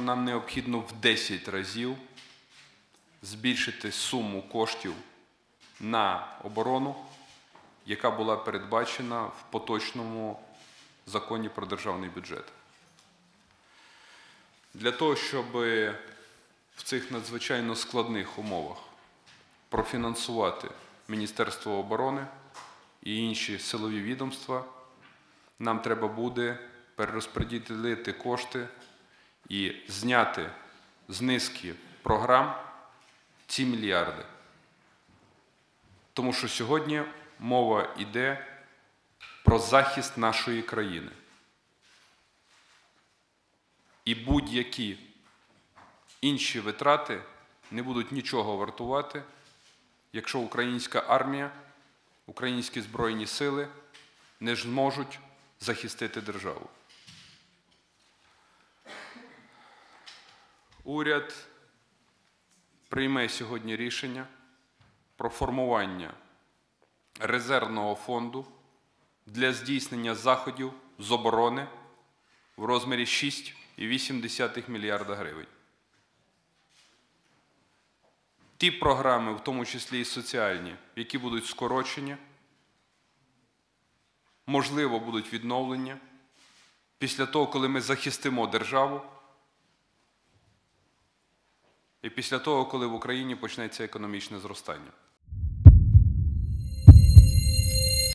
що нам необхідно в 10 разів збільшити суму коштів на оборону, яка була передбачена в поточному законі про державний бюджет. Для того, щоб в цих надзвичайно складних умовах профінансувати Міністерство оборони і інші силові відомства, нам треба буде перерозподілити кошти і зняти з низки програм ці мільярди. Тому що сьогодні мова йде про захист нашої країни. І будь-які інші витрати не будуть нічого вартувати, якщо українська армія, українські збройні сили не зможуть захистити державу. Уряд прийме сьогодні рішення про формування резервного фонду для здійснення заходів з оборони в розмірі 6,8 мільярда гривень. Ті програми, в тому числі і соціальні, які будуть скорочені, можливо, будуть відновлені після того, коли ми захистимо державу, і після того, коли в Україні почнеться економічне зростання.